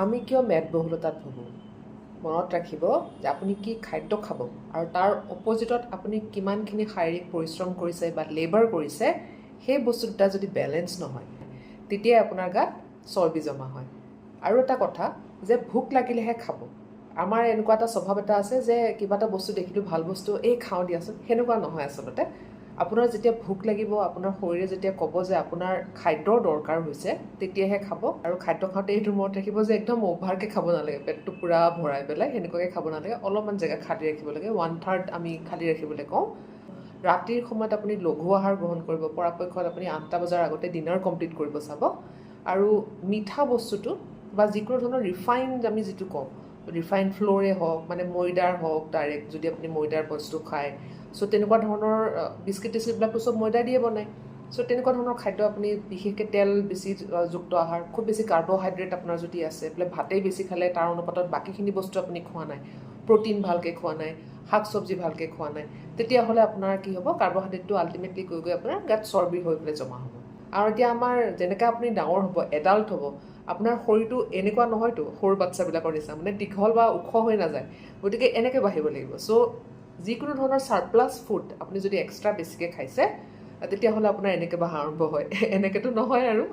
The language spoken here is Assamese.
আমি কিয় মেদবহুলতাত ভুগোঁ? মনত ৰাখিব যে আপুনি কি খাদ্য খাব আৰু তাৰ অপজিটত আপুনি কিমানখিনি শাৰীৰিক পৰিশ্ৰম কৰিছে বা লেবাৰ কৰিছে সেই বস্তু দুটা যদি বেলেঞ্চ নহয় তেতিয়াই আপোনাৰ গাত চৰ্বি জমা হয়। আৰু এটা কথা যে ভোক লাগিলেহে খাব। আমাৰ এনেকুৱা এটা স্বভাৱ এটা আছে যে কিবা এটা বস্তু দেখিলোঁ ভাল বস্তু এই খাওঁ দিয়াচোন। সেনেকুৱা নহয় আচলতে। আপোনাৰ যেতিয়া ভোক লাগিব আপোনাৰ শৰীৰে যেতিয়া ক'ব যে আপোনাৰ খাদ্যৰ দৰকাৰ হৈছে তেতিয়াহে খাব। আৰু খাদ্য খাওঁতে এইটো মনত ৰাখিব যে একদম অ'ভাৰকৈ খাব নালাগে। পেটটো পূৰা ভৰাই পেলাই সেনেকুৱাকৈ খাব নালাগে। অলপমান জেগা খালী ৰাখিব লাগে। ওৱান থাৰ্ড আমি খালী ৰাখিবলৈ কওঁ। ৰাতিৰ সময়ত আপুনি লঘু আহাৰ গ্ৰহণ কৰিব পৰাপক্ষত আপুনি আঠটা বজাৰ আগতে ডিনাৰ কমপ্লিট কৰিব চাব। আৰু মিঠা বস্তুটো বা যিকোনো ধৰণৰ ৰিফাইণ্ড আমি যিটো কওঁ ৰিফাইন ফ্ল'ৰে হওক মানে ময়দাৰ হওক ডাইৰেক্ট যদি আপুনি ময়দাৰ বস্তু খায়। চ' তেনেকুৱা ধৰণৰ বিস্কিট টিস্কিটবিলাকতো চব ময়দা দিয়ে বনায় চ' তেনেকুৱা ধৰণৰ খাদ্য আপুনি বিশেষকৈ তেল বেছি যুক্ত আহাৰ খুব বেছি কাৰ্বহাইড্ৰেট আপোনাৰ যদি আছে বোলে ভাতেই বেছি খালে তাৰ অনুপাতত বাকীখিনি বস্তু আপুনি খোৱা নাই। প্ৰ'টিন ভালকৈ খোৱা নাই শাক চব্জি ভালকৈ খোৱা নাই। তেতিয়াহ'লে আপোনাৰ কি হ'ব কাৰ্বহাইড্ৰেটটো আল্টিমেটলি গৈ গৈ আপোনাৰ গাত চৰ্বি হৈ পেলাই জমা হ'ব। আৰু এতিয়া আমাৰ যেনেকৈ আপুনি ডাঙৰ হ'ব এডাল্ট হ'ব আপোনাৰ শৰীৰটো এনেকুৱা নহয়তো সৰু বাচ্ছাবিলাকৰ নিচিনা মানে দীঘল বা ওখ হৈ নাযায়। গতিকে এনেকৈ বাঢ়িব লাগিব। চ' যিকোনো ধৰণৰ চাৰপ্লাছ ফুড আপুনি যদি এক্সট্ৰা বেছিকৈ খাইছে তেতিয়াহ'লে আপোনাৰ এনেকৈ বাঢ়া আৰম্ভ হয়। এনেকৈতো নহয় আৰু।